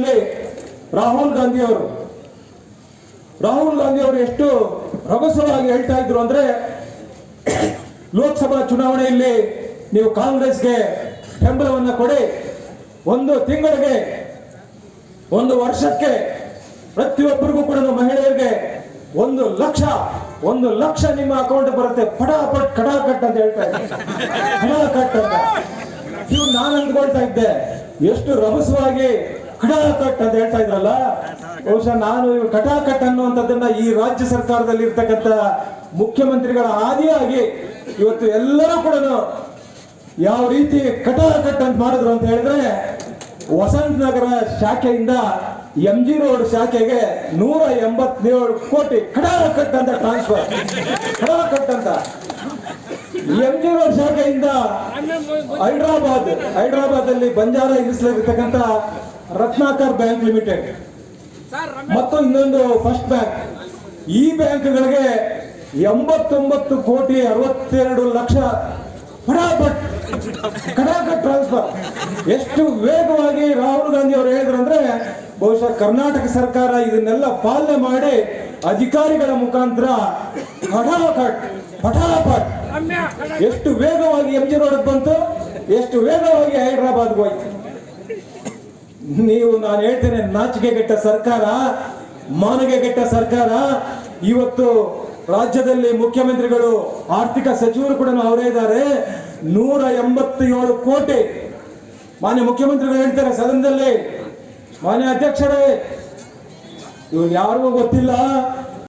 ಸಂದರ್ಭದಲ್ಲಿ ರಾಹುಲ್ ಗಾಂಧಿ ಅವರು. ರಾಹುಲ್ ಗಾಂಧಿ ಅವರು ಎಷ್ಟು ರಭಸವಾಗಿ ಹೇಳ್ತಾ ಇದ್ರು ಅಂದ್ರೆ, ಲೋಕಸಭಾ ಚುನಾವಣೆಯಲ್ಲಿ ನೀವು ಕಾಂಗ್ರೆಸ್ಗೆ ಬೆಂಬಲವನ್ನು ಕೊಡಿ. ಒಂದು ತಿಂಗಳಿಗೆ, ಒಂದು ವರ್ಷಕ್ಕೆ ಪ್ರತಿಯೊಬ್ಬರಿಗೂ ಕೂಡ ಮಹಿಳೆಯರಿಗೆ ಒಂದು ಲಕ್ಷ ಒಂದು ಲಕ್ಷ ನಿಮ್ಮ ಅಕೌಂಟ್ ಬರುತ್ತೆ. ಪಟಾಪಟ್ ಕಡಾಕಟ್ ಅಂತ ಹೇಳ್ತಾ ಇದ್ದೆ ಕಡಾಕಟ್ ಅಂತ. ನಾನು ಅಂದ್ಕೊಳ್ತಾ ಇದ್ದೆ. ಎಷ್ಟು ರಭಸವಾಗಿ ಕಡಾಕಟ್ ಅಂತ ಹೇಳ್ತಾ ಇದ್ರಲ್ಲ? ಬಹುಶಃ ನಾನು ಕಟಾಕಟ್ ಅನ್ನುವಂಥದ್ದನ್ನ ಈ ರಾಜ್ಯ ಸರ್ಕಾರದಲ್ಲಿ ಇರ್ತಕ್ಕಂಥ ಮುಖ್ಯಮಂತ್ರಿಗಳ ಆದಿಯಾಗಿ ಇವತ್ತು ಎಲ್ಲರೂ ಕೂಡ ಯಾವ ರೀತಿ ಕಟಾಕಟ್ ಅಂತ ಮಾಡಿದ್ರು ಅಂತ ಹೇಳಿದ್ರೆ, ವಸಂತ ನಗರ ಶಾಖೆಯಿಂದ ಎಂ ಜಿ ರೋಡ್ ಶಾಖೆಗೆ ನೂರ ಎಂಬತ್ತೇಳು ಕೋಟಿ ಕಟಾಕಟ್ ಅಂತ ಟ್ರಾನ್ಸ್ಫರ್ ಕಟಾಕಟ್ ಅಂತ. ಎಂ ಜಿ ರೋಡ್ ಶಾಖೆಯಿಂದ ಹೈದ್ರಾಬಾದ್ ಹೈದ್ರಾಬಾದ್ ಅಲ್ಲಿ ಬಂಜಾರ ಇರಿಸಲಿರ್ತಕ್ಕಂಥ ರತ್ನಾಕರ್ ಬ್ಯಾಂಕ್ ಲಿಮಿಟೆಡ್. ಮತ್ತು ಇನ್ನೊಂದು ಫಸ್ಟ್ ಬ್ಯಾಂಕ್. ಈ ಬ್ಯಾಂಕ್ಗಳಿಗೆ ಎಂಬತ್ತೊಂಬತ್ತು ಕೋಟಿ ಅರವತ್ತೆರಡು ಲಕ್ಷ ಫಟಾಫಟ್ ಟ್ರಾನ್ಸ್ಫರ್. ಎಷ್ಟು ವೇಗವಾಗಿ ರಾಹುಲ್ ಗಾಂಧಿ ಅವರು ಹೇಳಿದ್ರಂದ್ರೆ ಬಹುಶಃ ಕರ್ನಾಟಕ ಸರ್ಕಾರ ಇದನ್ನೆಲ್ಲ ಪಾಲನೆ ಮಾಡಿ ಅಧಿಕಾರಿಗಳ ಮುಖಾಂತರ ಕಡಾಕಟ್ ಪಟಾಪಟ್ ಎಷ್ಟು ವೇಗವಾಗಿ ಎಂ ಜಿ ರೋಡ್ ಬಂತು ಎಷ್ಟು ವೇಗವಾಗಿ ಹೈದರಾಬಾದ್ಗೆ ಹೋಯ್ತು. ನೀವು ನಾನು ಹೇಳ್ತೇನೆ, ನಾಚಿಕೆಗೆಟ್ಟ ಸರ್ಕಾರ, ಮಾನಗೆಗೆಟ್ಟ ಸರ್ಕಾರ, ಇವತ್ತು ರಾಜ್ಯದಲ್ಲಿ ಮುಖ್ಯಮಂತ್ರಿಗಳು, ಆರ್ಥಿಕ ಸಚಿವರು ಕೂಡ ಅವರೇ ಇದ್ದಾರೆ. ನೂರ ಎಂಬತ್ತೇಳು ಕೋಟಿ ಮಾನ್ಯ ಮುಖ್ಯಮಂತ್ರಿಗಳು ಹೇಳ್ತಾರೆ ಸದನದಲ್ಲಿ. ಮಾನ್ಯ ಅಧ್ಯಕ್ಷರೇ, ಇವ್ರು ಯಾರಿಗೂ ಗೊತ್ತಿಲ್ಲ.